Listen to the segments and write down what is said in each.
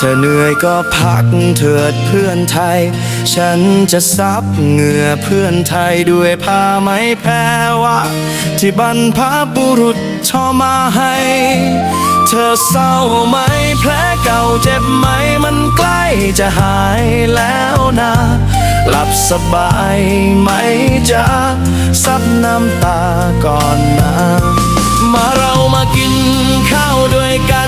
เธอเหนื่อยก็พักเถิดเพื่อนไทย ฉันจะซับเหงื่อเพื่อนไทยด้วยผ้าไหมแพรวะที่บรรพบุรุษทอมาให้ เธอเศร้าไหมแผลเก่าเจ็บไหมมันใกล้จะหายแล้วนะหลับสบายไหมจ๊ะซับน้ำตาก่อนนะ มาเรามากินข้าวด้วยกัน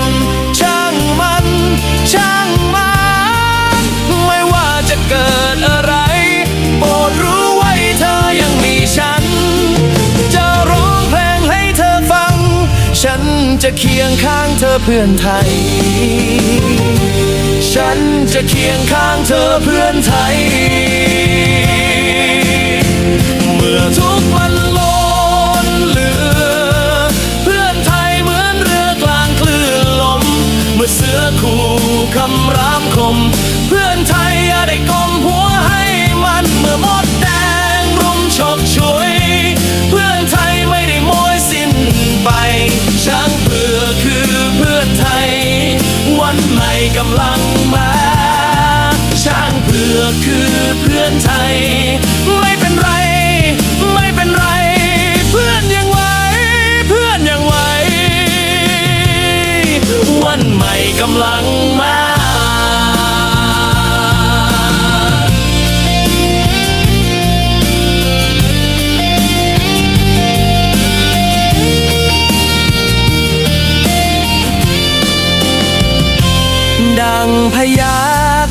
จะเคียงข้างเธอเพื่อนไทย ฉันจะเคียงข้างเธอเพื่อนไทย เมื่อทุกข์มันล้นเหลือ เพื่อนไทยเหมือนเรือกลางคลื่นลม เมื่อเสือคู่คำรามคม เพื่อนไทยอย่าได้ก งมาดังพญา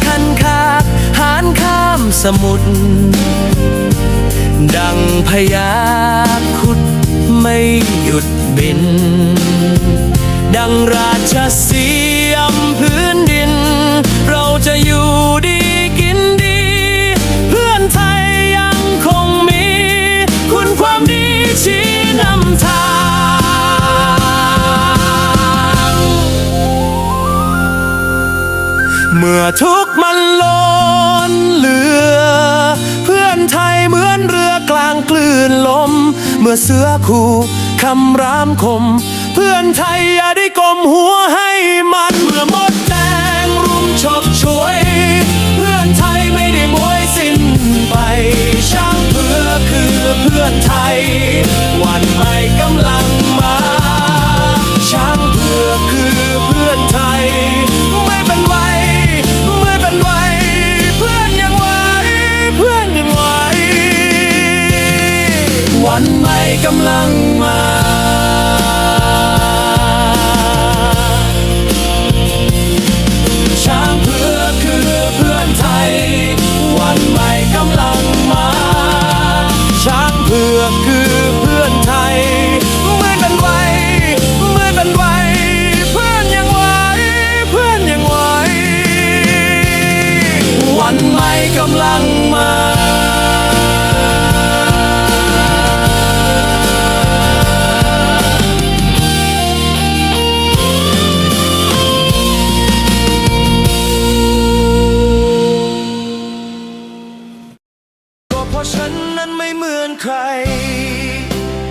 คันคากหานข้ามสมุทรดังพญาคุดไม่หยุดบิน ดังราชสี ยมพื้นดิน เราจะอยู่ดีกินดี เพื่อนไทยยังคงมี คุณความดีชี้นำทาง เมื่อทุกมันล้นเหลือ เพื่อนไทยเหมือนเรือกลางคลื่นลม เมื่อเสือคู่คำรามคม เพื่อนไทยอย่าได้กลมหัวห เพราะฉันนั้นไม่เหมือนใคร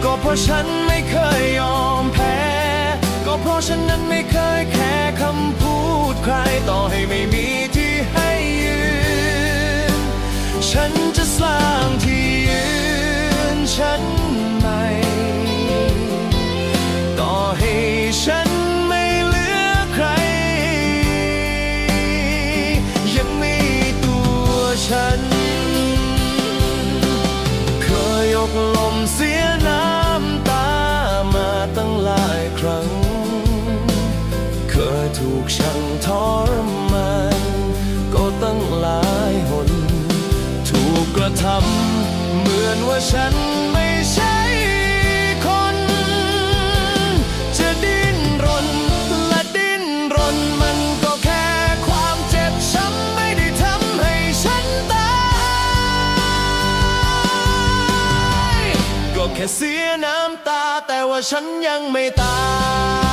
ก็เพราะฉันไม่เคยยอมแพ้ ก็เพราะฉันนั้นไม่เคยแค่คำพูดใครต่อให้ไม่มี ถูกช่างทรมานก็ตั้งหลายหน ถูกกระทำเหมือนว่าฉันไม่ใช่คน จะดิ้นรนและดิ้นรนมันก็แค่ความเจ็บช้ำไม่ได้ทำให้ฉันตายก็แค่เสียน้ำตาแต่ว่าฉันยังไม่ตาย